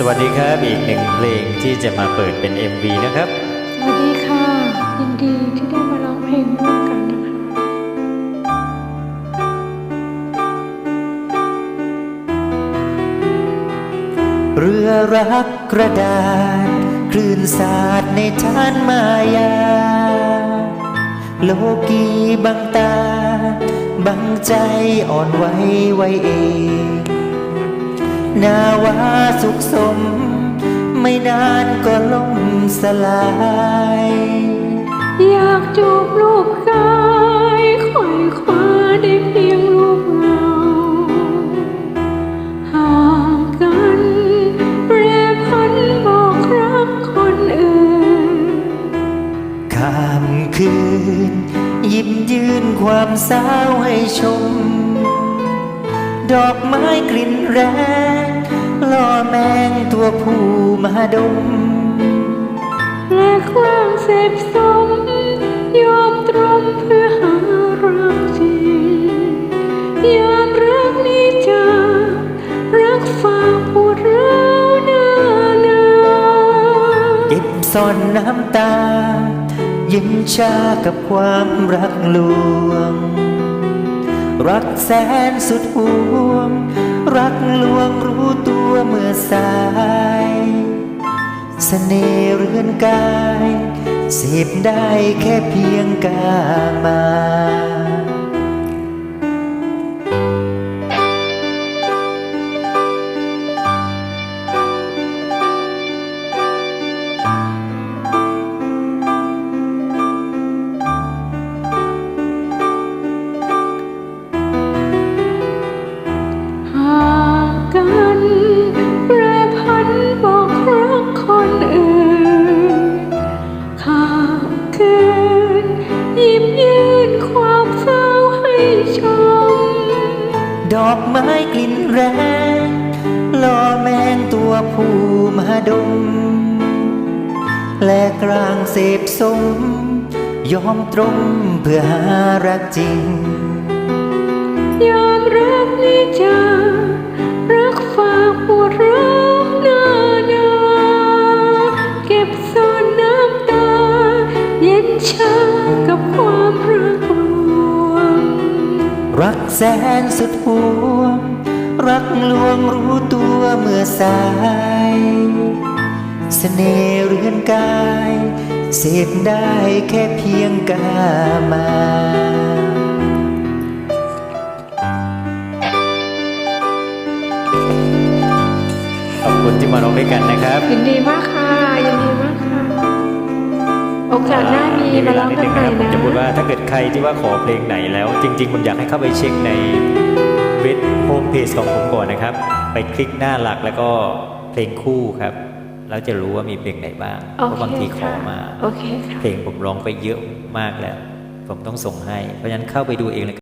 สวัสดีครับ อีกหนึ่งเพลงที่จะมาเปิดเป็น MV นะครับ สวัสดีค่ะ ยินดีที่ได้มาร้องเพลงร่วมกันนะคะเรือรักกระดานคลื่นสาดในทานมายา โลกีบังตา บังใจอ่อนไหวไว้เอง นาวาสุขสม ไม่นานก็ล่มสลาย อยากจูบรูปกายไขว่คว้าได้เพียงรูปเงาห่างกันเรพันบอกรักคนอื่นข้ามคืน ยิ้มยืนความสาวให้ชม ดอกไม้กลิ่นแรงล่อแมงตัวผู้มาดม และควางเสพสม ยอมตรมเพื่อหารักจริงยามรักนี้จากรักฝากปวดร้าวนานาเก็บซ่อนน้ำตา ยิ้มชากับความรักลวง รักแสนสุดห่วง รักลวงรู้ตัวเมื่อสายเสน่ห์เรือนกายเสพได้แค่เพียงกามา ยืนความเศร้าให้ชม ดอกไม้กลิ่นแรงล่อแมงตัวผู้มาดม และกลางเสพสม ยอมตรงเพื่อหารักจริง ยอมรับนี้จ รักแสนสุดห่วง รักลวงรู้ตัวเมื่อสายเสน่ห์เรือนกาย เสพได้แค่เพียงกามาขอบคุณที่มาร้องด้วยกันนะครับยินดีมากค่ะ โอกาสหน้ามีมาร้องกันใหม่ผมนะจะพูดว่าถ้าเกิดใครที่ว่าขอเพลงไหนแล้ว จริง ๆ ผมอยากให้เข้าไปเช็คในเว็บโฮมเพจของผมก่อนนะครับ ไปคลิกหน้าหลักแล้วก็เพลงคู่ครับแล้วจะรู้ว่ามีเพลงไหนบ้างโอเพราะเคบางทีขอค่ะมาโอเคค่ะเพลงผมร้องไปเยอะมากแล้ว ผมต้องส่งให้ เพราะฉะนั้นเข้าไปดูเองเลย